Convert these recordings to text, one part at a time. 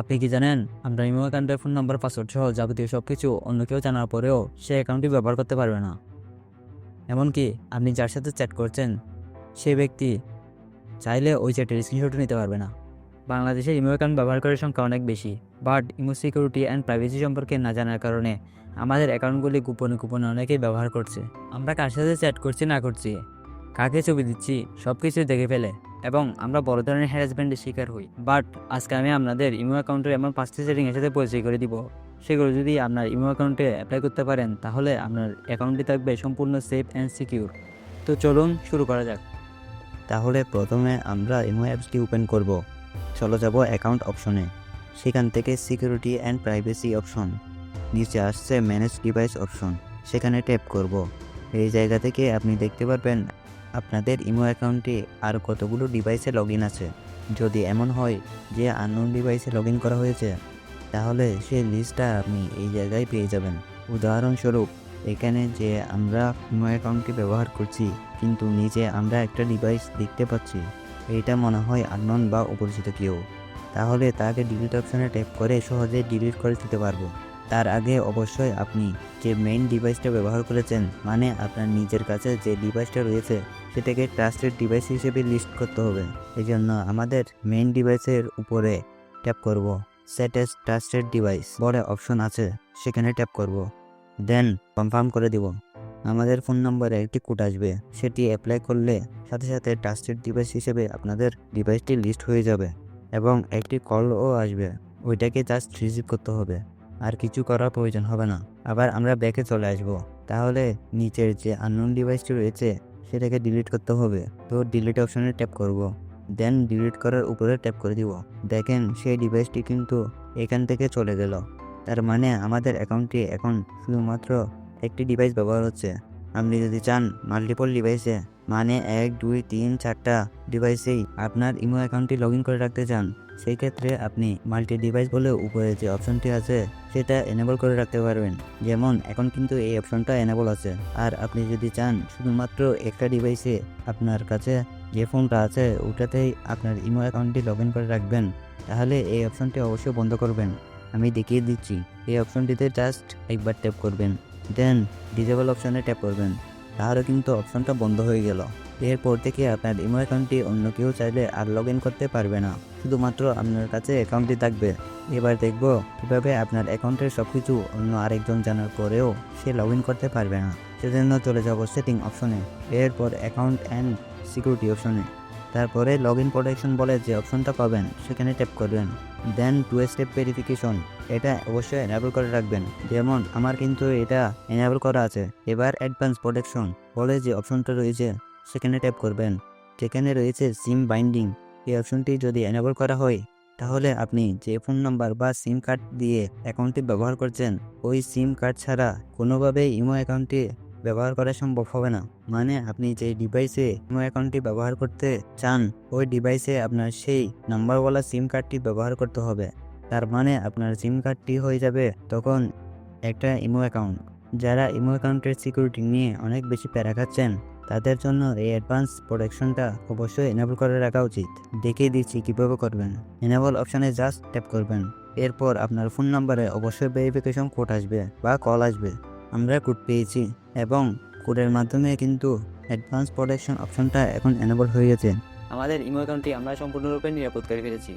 আপনি কি জানেন? আপনার ইমো অ্যাকাউন্টের ফোন নাম্বার পাসওয়ার্ড সহ যাবতীয় সব কিছু অন্য কেউ জানার পরেও সে অ্যাকাউন্টটি ব্যবহার করতে পারবে না। এমনকি আপনি যার সাথে চ্যাট করছেন সেই ব্যক্তি চাইলে ওই চ্যাটের স্ক্রিনশটও নিতে পারবে না। বাংলাদেশে ইমো অ্যাকাউন্ট ব্যবহার করার সংখ্যা অনেক বেশি but imo security and privacy সম্পর্কে না জানার কারণে আমাদের অ্যাকাউন্টগুলি গোপনে গোপনে অনেকেই ব্যবহার করছে। আমরা কার সাথে চ্যাট করছি না করছি, কাকে ছবি দিচ্ছি সব কিছু দেখে ফেলে। এবং আমরা বড় ধরনের হ্যারাসমেন্টের শিকার হই। বাট আজকে আমি আপনাদের ইমো অ্যাকাউন্টের এমন পাঁচটি সেটিংয়ের সাথে পরিচয় করে দিব। সেগুলো যদি আপনার ইমো অ্যাকাউন্টে অ্যাপ্লাই করতে পারেন, তাহলে আপনার অ্যাকাউন্টটি থাকবে সম্পূর্ণ সেফ অ্যান্ড সিকিউর তো চলুন শুরু করা যাক। তাহলে প্রথমে আমরা ইমো অ্যাপসটি ওপেন করব। চলো যাব অ্যাকাউন্ট অপশনে সেখান থেকে সিকিউরিটি অ্যান্ড প্রাইভেসি অপশন নিচে আসছে ম্যানেজ ডিভাইস অপশন সেখানে ট্যাপ করব। এই জায়গা থেকে আপনি দেখতে পারবেন আপনাদের ইমো অ্যাকাউন্টে আর কতগুলো ডিভাইসে লগ আছে? যদি এমন হয় যে আননোন ডিভাইসে লগ করা হয়েছে, তাহলে সেই লিস্টটা আপনি এই জায়গায় পেয়ে যাবেন। উদাহরণস্বরূপ, এখানে যে আমরা ইমো অ্যাকাউন্টটি ব্যবহার করছি, কিন্তু নিচে আমরা একটা ডিভাইস দেখতে পাচ্ছি, এইটা মনে হয় আননোন বা অপরিচিত কেউ। তাহলে তাকে ডিলিট অপশানে ট্যাপ করে সহজে ডিলিট করে দিতে পারব। তার আগে অবশ্যই আপনি যে মেইন ডিভাইসটা ব্যবহার করেছেন মানে আপনার নিজের কাছে যে ডিভাইসটা রয়েছে, সেটাকে ট্রাস্টেড ডিভাইস হিসেবে লিস্ট করতে হবে। এই জন্য আমাদের মেইন ডিভাইসের উপরে ট্যাপ করব। সেট ট্রাস্টেড ডিভাইস বড় অপশন আছে, সেখানে ট্যাপ করব। দেন কনফার্ম করে দিব। আমাদের ফোন নম্বরে একটি কোড আসবে। সেটি অ্যাপ্লাই করলে সাথে সাথে ট্রাস্টেড ডিভাইস হিসেবে আপনাদের ডিভাইসটি লিস্ট হয়ে যাবে এবং একটি কলও আসবে। ওইটাকে জাস্ট রিসিভ করতে হবে। আর কিছু করার প্রয়োজন হবে না। আবার আমরা ব্যাকে চলে আসব। তাহলে নিচের যে আননোন ডিভাইসটি রয়েছে, সেটাকে ডিলিট করতে হবে। তো ডিলিট অপশনে ট্যাপ করব। দেন ডিলিট করার উপরে ট্যাপ করে দিব। দেখেন, সেই ডিভাইসটি কিন্তু এখান থেকে চলে গেল। তার মানে আমাদের অ্যাকাউন্টটি এখন শুধুমাত্র একটি ডিভাইস ব্যবহার হচ্ছে। আপনি যদি চান মাল্টিপল ডিভাইসে মানে এক, দুই, তিন, চারটা ডিভাইসেই আপনার ইমো অ্যাকাউন্টটি লগ ইন করে রাখতে চান, সেই ক্ষেত্রে আপনি মাল্টি ডিভাইস বলে উপরে যে অপশনটি আছে, সেটা এনেবল করে রাখতে পারবেন। যেমন, এখন কিন্তু এই অপশনটা এনেবল আছে। আর আপনি যদি চান, শুধুমাত্র একটা ডিভাইসে আপনার কাছে যে ফোনটা আছে, ওটাতেই আপনার ইমো অ্যাকাউন্টটি লগ ইন করে রাখবেন, তাহলে এই অপশনটি অবশ্যই বন্ধ করবেন। আমি দেখিয়ে দিচ্ছি, এই অপশনটিতে জাস্ট একবার ট্যাপ করবেন দেন ডিজেবল অপশনে ট্যাপ করবেন। তাহলে কিন্তু অপশনটা বন্ধ হয়ে গেল। এরপর থেকে আপনার ইমো অ্যাকাউন্টটি অন্য কেউ চাইলে আর লগ করতে পারবে না। শুধুমাত্র আপনার কাছে অ্যাকাউন্টটি থাকবে। এবার দেখব কীভাবে আপনার অ্যাকাউন্টের সব কিছু অন্য আরেকজন জানার পরেও সে লগ করতে পারবে না। সেজন্য চলে যাব সেটিং অপশনে এরপর অ্যাকাউন্ট অ্যান্ড সিকিউরিটি অপশনে তারপরে লগ ইন প্রোটেকশন বলে যে অপশনটা পাবেন, সেখানে ট্যাপ করবেন। দেন টু স্টেপ ভেরিফিকেশন এটা অবশ্যই এনেবল করে রাখবেন। যেমন, আমার কিন্তু এটা এনেবল করা আছে। এবার অ্যাডভান্স প্রোটেকশন বলে যে অপশনটা রয়েছে, সেখানে ট্যাপ করবেন। যেখানে রয়েছে সিম বাইন্ডিং এই অপশনটি যদি এনেবল করা হয়, তাহলে আপনি যে ফোন নাম্বার বা সিম কার্ড দিয়ে অ্যাকাউন্টটি ব্যবহার করছেন, ওই সিম কার্ড ছাড়া কোনোভাবেই ইমো অ্যাকাউন্টটি ব্যবহার করা সম্ভব হবে না। মানে আপনি যে ডিভাইসে ইমো অ্যাকাউন্টটি ব্যবহার করতে চান, ওই ডিভাইসে আপনার সেই নাম্বারওয়ালা সিম কার্ডটি ব্যবহার করতে হবে। তার মানে আপনার সিম কার্ডটি হয়ে যাবে তখন একটা ইমো অ্যাকাউন্ট যারা ইমো অ্যাকাউন্টের সিকিউরিটি নিয়ে অনেক বেশি প্যারা খাচ্ছেন, তাদের জন্য এই অ্যাডভান্স প্রোটেকশনটা অবশ্যই এনেবল করে রাখা উচিত। দেখিয়ে দিচ্ছি কীভাবে করবেন। এনেবল অপশানে জাস্ট ট্যাপ করবেন। এরপর আপনার ফোন নাম্বারে অবশ্যই ভেরিফিকেশন কোড আসবে বা কল আসবে। আমরা কোড পেয়েছি এবং কোডের মাধ্যমে কিন্তু অ্যাডভান্স প্রোটেকশন অপশনটা এখন এনেবল হয়ে গেছে। আমাদের ইমো অ্যাকাউন্টটি আমরা সম্পূর্ণরূপে নিরাপদ করে ফেলেছি।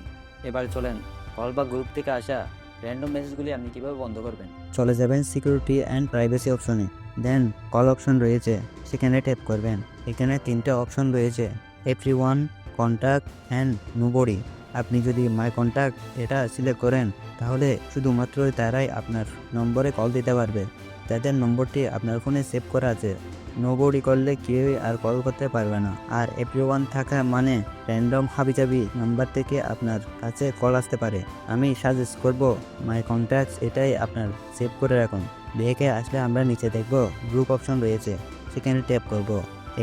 এবার চলেন কল বা গ্রুপ থেকে আসা র্যান্ডম মেসেজগুলি আপনি কীভাবে বন্ধ করবেন? চলে যাবেন সিকিউরিটি অ্যান্ড প্রাইভেসি অপশনে দেন কল অপশন রয়েছে সেখানে ট্যাপ করবেন। এখানে তিনটা অপশন রয়েছে everyone contact and nobody আপনি যদি মাই কন্ট্যাক্ট এটা সিলেক্ট করেন তাহলে শুধুমাত্র তারাই আপনার নম্বরে কল দিতে পারবে। তাদের নম্বরটি আপনার ফোনে সেভ করা আছে। নোবডি করলে কেউই আর কল করতে পারবে না। আর এভরি ওয়ান থাকা মানে র্যান্ডম হাবিজাবি নাম্বার থেকে আপনার কাছে কল আসতে পারে। আমি সাজেস্ট করব মাই কন্ট্যাক্টস এটাই আপনার সেভ করে রাখুন। ব্যাকে আসলে আমরা নিচে দেখব গ্রুপ অপশন রয়েছে। সেখানে ট্যাপ করব।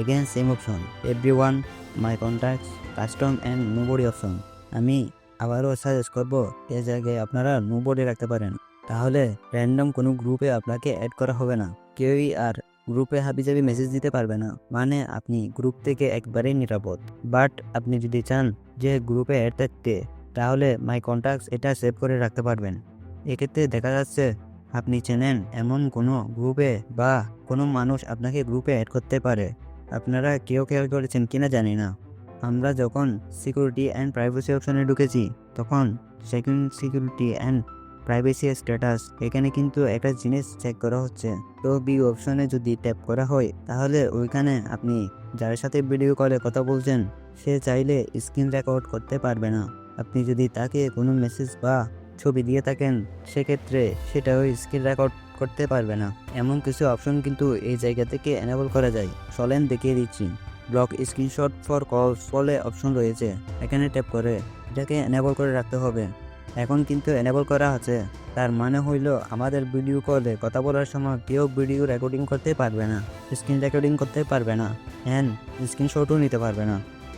Again same option everyone my contacts custom and nobody option আমি আবারও সাজেস্ট করব, এ জায়গায় আপনারা নোবডি রাখতে পারেন। তাহলে র্যান্ডম কোনো গ্রুপে আপনাকে অ্যাড করা হবে না। কেউই আর গ্রুপে হাবিজাবি মেসেজ দিতে পারবে না। মানে আপনি গ্রুপ থেকে একবারেই নিরাপদ। বাট আপনি যদি চান যে গ্রুপে অ্যাড থাকতে, তাহলে মাই কন্ট্যাক্টস এটা সেভ করে রাখতে পারবেন। এক্ষেত্রে দেখা যাচ্ছে আপনি চেনেন এমন কোনো গ্রুপে বা কোনো মানুষ আপনাকে গ্রুপে অ্যাড করতে পারে। আপনারা কেউ কেউ করেছেন কিনা জানি না। আমরা যখন সিকিউরিটি অ্যান্ড প্রাইভেসি অপশনে ঢুকেছি, তখন second security and privacy status এখানে কিন্তু একটা জিনিস চেক করা হচ্ছে। তো বি অপশনে যদি ট্যাপ করা হয়, তাহলে ওইখানে আপনি যার সাথে ভিডিও কলে কথা বলছেন, সে চাইলে স্ক্রিন রেকর্ড করতে পারবে না। আপনি যদি তাকে কোনো মেসেজ বা ছবি দিয়ে থাকেন, সেক্ষেত্রে সেটাও স্ক্রিন রেকর্ড করতে পারবে না। এমন কিছু অপশন কিন্তু এই জায়গা থেকে এনেবল করা যায়। চলেন দেখিয়ে দিচ্ছি। ব্লক স্ক্রিনশট ফর কলস বলে অপশন রয়েছে। এখানে ট্যাপ করে এটাকে এনেবল করে রাখতে হবে। এখন কিন্তু এনেবল করা আছে। তার মানে হইল আমাদের ভিডিও কলে কথা বলার সময় কেউ ভিডিও রেকর্ডিং করতে পারবে না স্ক্রিন রেকর্ডিং করতে পারবে না অ্যান্ড স্ক্রিনশটও নিতে পারবে না।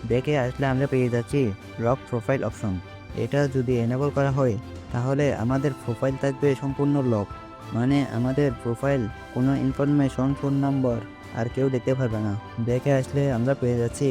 ব্যাকে আসলে আমরা পেয়ে যাচ্ছি লক প্রোফাইল অপশন এটা যদি এনেবল করা হয়, তাহলে আমাদের প্রোফাইল থাকবে সম্পূর্ণ লক মানে আমাদের প্রোফাইল কোনো ইনফরমেশন ফোন নম্বর আর কেউ দেখতে পারবে না। ব্যাকে আসলে আমরা পেয়ে যাচ্ছি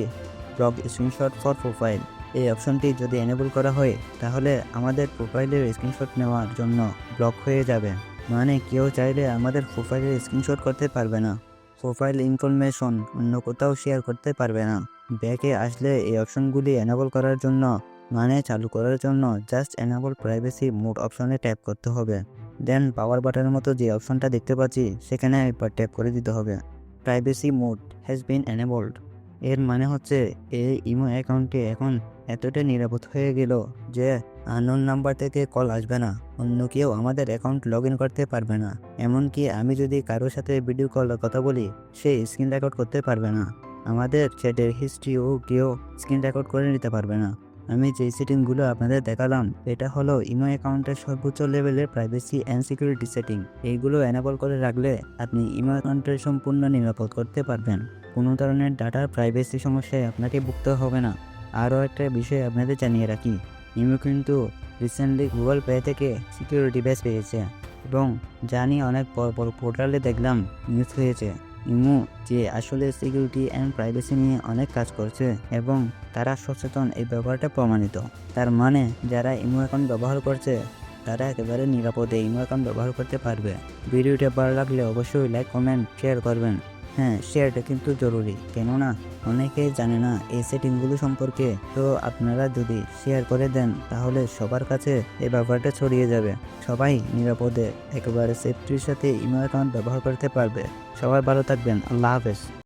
ব্লক স্ক্রিনশট ফর প্রোফাইল এই অপশনটি যদি এনেবল করা হয়, তাহলে আমাদের প্রোফাইলের স্ক্রিনশট নেওয়ার জন্য ব্লক হয়ে যাবে। মানে কেউ চাইলে আমাদের প্রোফাইলের স্ক্রিনশট করতে পারবে না। প্রোফাইল ইনফরমেশন অন্য কোথাও শেয়ার করতে পারবে না। ব্যাকে আসলে এই অপশনগুলি এনেবল করার জন্য মানে চালু করার জন্য জাস্ট এনেবল প্রাইভেসি মোড অপশনে ট্যাপ করতে হবে। দেন পাওয়ার বাটনের মতো যে অপশনটা দেখতে পাচ্ছি, সেখানে একবার ট্যাপ করে দিতে হবে। Privacy mode has been enabled এর মানে হচ্ছে এই ইমো অ্যাকাউন্টে এখন এতটা নিরাপদ হয়ে গেল যে আননোন নাম্বার থেকে কল আসবে না। অন্য কেউ আমাদের অ্যাকাউন্ট লগ ইন করতে পারবে না। এমনকি আমি যদি কারোর সাথে ভিডিও কলে কথা বলি, সে স্ক্রিন রেকর্ড করতে পারবে না। আমাদের চ্যাটের হিস্ট্রিও কেউ স্ক্রিন রেকর্ড করে নিতে পারবে না। আমি যে সেটিংগুলো আপনাদের দেখালাম, এটা হলো ইমো অ্যাকাউন্টের সর্বোচ্চ লেভেলের প্রাইভেসি অ্যান্ড সিকিউরিটি সেটিং। এইগুলো এনেবল করে রাখলে আপনি ইমো অ্যাকাউন্টের সম্পূর্ণ নিরাপদ করতে পারবেন। কোনো ধরনের ডাটার প্রাইভেসি সমস্যায় আপনাকে ভুগতে হবে না। আরও একটা বিষয় আপনাদের জানিয়ে রাখি ইমো কিন্তু রিসেন্টলি গুগল পে থেকে সিকিউরিটি ব্যাচ পেয়েছে এবং জানি অনেক বড় বড় পোর্টালে দেখলাম নিউজ হয়েছে। ইমো যে আসলে সিকিউরিটি অ্যান্ড প্রাইভেসি নিয়ে অনেক কাজ করছে এবং তারা সচেতন এই ব্যাপারটা প্রমাণিত। তার মানে যারা ইমো অ্যাকাউন্ট ব্যবহার করছে, তারা একেবারে নিরাপদে ইমো অ্যাকাউন্ট ব্যবহার করতে পারবে। ভিডিওটা ভালো লাগলে অবশ্যই লাইক কমেন্ট শেয়ার করবেন। হ্যাঁ শেয়ারটা কিন্তু জরুরি। কেননা অনেকে জানে না এই সেটিংগুলো সম্পর্কে। তো আপনারা যদি শেয়ার করে দেন, তাহলে সবার কাছে এই ব্যাপারটা ছড়িয়ে যাবে। সবাই নিরাপদে, একেবারে সেফটির সাথে ইমেল অ্যাকাউন্ট ব্যবহার করতে পারবে। সবাই ভালো থাকবেন। আল্লাহ হাফেজ।